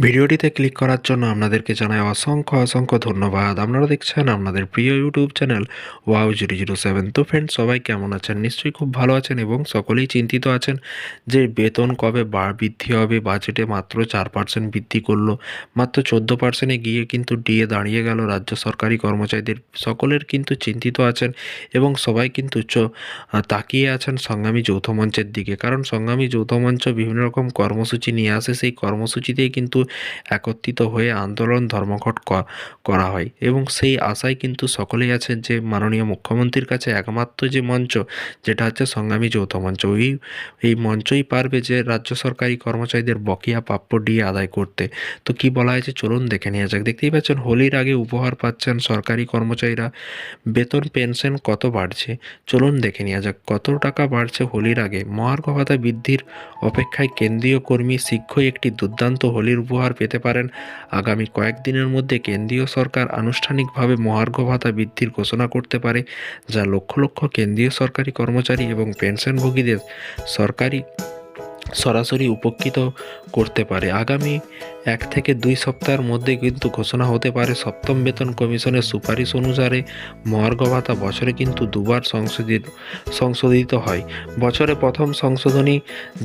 ভিডিওটিতে ক্লিক করার জন্য আপনাদেরকে জানাই অসংখ্য অসংখ্য ধন্যবাদ। আপনারা দেখছেন আপনাদের প্রিয় YouTube channel wow zero zero seven তো ফ্রেন্ড সবাই কেমন আছেন? নিশ্চয়ই খুব ভালো আছেন এবং সকলেই চিন্তিত আছেন যে বেতন কবে বৃদ্ধি হবে। বাজেটে মাত্র চার পার্সেন্ট বৃদ্ধি করল। মাত্র চোদ্দ পার্সেন্টে গিয়ে কিন্তু ডিএ দাঁড়িয়ে গেল রাজ্য সরকারি কর্মচারীদের। সকলের কিন্তু চিন্তিত আছেন এবং সবাই কিন্তু তাকিয়ে আছেন সংগ্রামী যৌথ মঞ্চের দিকে। কারণ সংগ্রামী যৌথ মঞ্চ বিভিন্ন রকম কর্মসূচি নিয়ে আসে। সেই কর্মসূচিতেই কিন্তু একত্রিত হয়ে আন্দোলন ধর্মঘট করা হয়। এবং সেই আশায় কিন্তু সকলেই আছেন যে মাননীয় মুখ্যমন্ত্রীর কাছে একমাত্র যে মঞ্চ, যেটা হচ্ছে সংগ্রামী যৌথ মঞ্চ। ওই, এই মঞ্চই পারবে যে রাজ্য সরকারি কর্মচারীদের বকেয়া প্রাপ্য ডিএ আদায় করতে। তো কি বলা হয়েছে? চলুন দেখে নেওয়া যাক। দেখতেই পাচ্ছেন, হোলির আগে উপহার পাচ্ছেন সরকারি কর্মচারীরা। বেতন, পেনশন কত বাড়ছে? চলুন দেখে নেওয়া যাক, কত টাকা বাড়ছে হোলির আগে? মহার্ঘ ভাতা বৃদ্ধির অপেক্ষায় কেন্দ্রীয় কর্মী শীঘ্রই একটি দুর্দান্ত হোলির উপহার পেতে পারেন। আগামী কয়েকদিনের মধ্যে কেন্দ্রীয় সরকার আনুষ্ঠানিকভাবে মহার্ঘ ভাতা বৃদ্ধির ঘোষণা করতে পারে, যা লক্ষ লক্ষ কেন্দ্রীয় সরকারি কর্মচারী এবং পেনশনভোগীদের সরকারি সরাসরি উপকৃত করতে পারে। আগামী এক থেকে দুই সপ্তাহের মধ্যে কিন্তু ঘোষণা হতে পারে, সপ্তম বেতন কমিশনের সুপারিশ অনুসারে মহার্ঘ ভাতা বছরে কিন্তু দুবার সংশোধিত সংশোধিত হয়। বছরে প্রথম সংশোধনী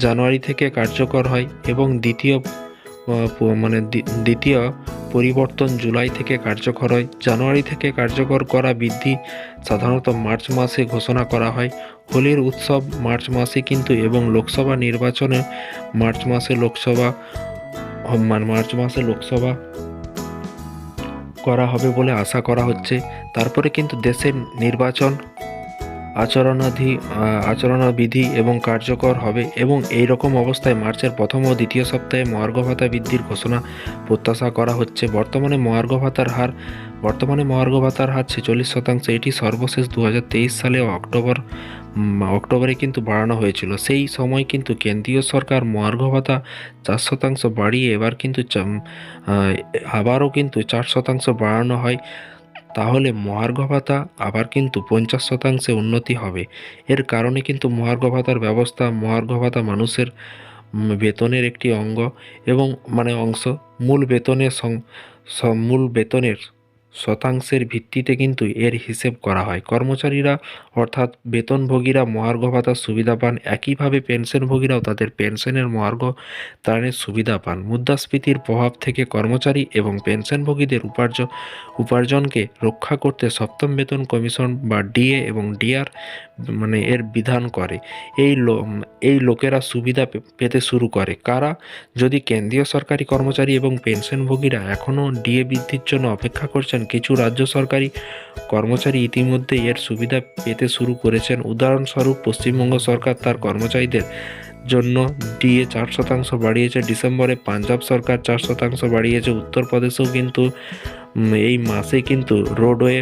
জানুয়ারি থেকে কার্যকর হয় এবং দ্বিতীয় মানে দ্বিতীয়, পরিবর্তন জুলাই থেকে কার্যকর হয়। জানুয়ারি থেকে কার্যকর করা বৃদ্ধি সাধারণত মার্চ মাসে ঘোষণা করা হয়। হোলির উৎসব মার্চ মাসে কিন্তু এবং লোকসভা নির্বাচনে মার্চ মাসে লোকসভা মার্চ মাসে লোকসভা করা হবে বলে আশা করা হচ্ছে। তারপরে কিন্তু দেশের নির্বাচন আচরণাধি আচরণবিধি এবং কার্যকর হবে এবং এই রকম অবস্থায় মার্চের প্রথম ও দ্বিতীয় সপ্তাহে মহার্ঘ ভাতা বৃদ্ধির ঘোষণা প্রত্যাশা করা হচ্ছে। বর্তমানে মহার্ঘ ভাতার হার, বর্তমানে মহার্ঘ ভাতার হার ছেচল্লিশ শতাংশ, এটি সর্বশেষ দু হাজার তেইশ সালে অক্টোবর অক্টোবরে কিন্তু বাড়ানো হয়েছিল। সেই সময় কিন্তু কেন্দ্রীয় সরকার মহার্ঘ ভাতা চার শতাংশ বাড়িয়ে এবার কিন্তু আবারও কিন্তু চার শতাংশ বাড়ানো হয়। তাহলে মহার্ঘ ভাতা আবার কিন্তু পঞ্চাশ শতাংশে উন্নতি হবে। এর কারণে কিন্তু মহার্ঘ ভাতার ব্যবস্থা মহার্ঘ ভাতা মানুষের বেতনের একটি অঙ্গ এবং মানে অংশ। মূল বেতনের মূল বেতনের শতাংশের ভিত্তিতে কিন্তু এর হিসেব করা হয়। কর্মচারীরা, অর্থাৎ বেতনভোগীরা, মহার্ঘ ভাতার সুবিধা পান। একইভাবে পেনশনভোগীরাও তাদের পেনশনের মহার্ঘ ত্রাণের সুবিধা পান। মুদ্রাস্ফীতির প্রভাব থেকে কর্মচারী এবং পেনশনভোগীদের উপার্জন উপার্জনকে রক্ষা করতে সপ্তম বেতন কমিশন বা ডিএ এবং ডিআর মানে এর বিধান করে। এই এই লোকেরা সুবিধা পেতে শুরু করে। কারা? যদি কেন্দ্রীয় সরকারি কর্মচারী এবং পেনশনভোগীরা এখনও ডিএ বৃদ্ধির জন্য অপেক্ষা করছেন কিছু রাজ্য সরকারি কর্মচারী ইতিমধ্যে এর সুবিধা পেতে শুরু করেছেন। উদাহরণস্বরূপ, পশ্চিমবঙ্গ সরকার তার কর্মচারীদের জন্য ডিএ চার শতাংশ বাড়িয়েছে, ডিসেম্বরে পাঞ্জাব সরকার চার শতাংশ বাড়িয়েছে, উত্তরপ্রদেশেও কিন্তু এই মাসে কিন্তু রোডওয়ে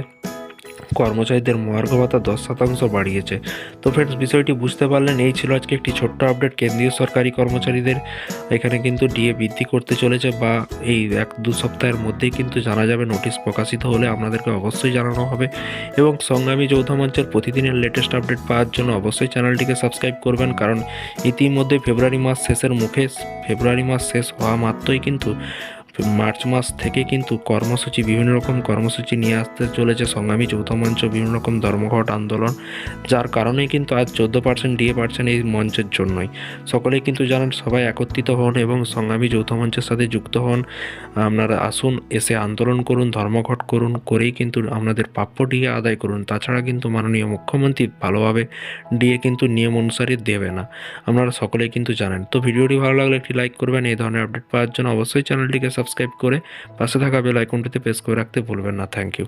কর্মচারীদের মহার্ঘ ভাতা দশ শতাংশ বাড়িয়েছে। তো ফ্রেন্ডস বিষয়টি বুঝতে পারলেন, এই ছিল আজকে একটি ছোট্ট আপডেট কেন্দ্রীয় সরকারি কর্মচারীদের এখানে কিন্তু ডিএ বৃদ্ধি করতে চলেছে বা এই এক দু সপ্তাহের মধ্যেই কিন্তু জানা যাবে নোটিশ প্রকাশিত হলে আপনাদেরকে অবশ্যই জানানো হবে। এবং সংগ্রামী যৌথ মঞ্চের প্রতিদিনের লেটেস্ট আপডেট পাওয়ার জন্য অবশ্যই চ্যানেলটিকে সাবস্ক্রাইব করবেন, কারণ ইতিমধ্যে ফেব্রুয়ারি মাস শেষের মুখে, ফেব্রুয়ারি মাস শেষ হওয়া মাত্রই কিন্তু মার্চ মাস থেকে কিন্তু কর্মসূচি, বিভিন্ন রকম কর্মসূচি নিয়ে আসতে চলেছে সংগ্রামী যৌথ মঞ্চ, বিভিন্ন রকম ধর্মঘট, আন্দোলন, যার কারণেই কিন্তু আজ চোদ্দ পার্সেন্ট ডিএ পার্সেন্ট এই মঞ্চের জন্যই। সকলেই কিন্তু জানেন সবাই একত্রিত হন এবং সংগ্রামী যৌথ মঞ্চের সাথে যুক্ত হন। আপনারা আসুন, এসে আন্দোলন করুন, ধর্মঘট করুন, করেই কিন্তু আপনাদের প্রাপ্য ডিএ আদায় করুন। তাছাড়া কিন্তু মাননীয় মুখ্যমন্ত্রী ভালোভাবে ডিএ কিন্তু নিয়ম অনুসারে দেবে না। আপনারা সকলেই কিন্তু জানেন। তো ভিডিওটি ভালো লাগলে একটি লাইক করবেন। এই ধরনের আপডেট পাওয়ার জন্য অবশ্যই চ্যানেলটিকে সাবস্ক্রাইব করে পাশে থাকা বেল আইকনটিতে প্রেস করে রাখতে ভুলবেন না। Thank you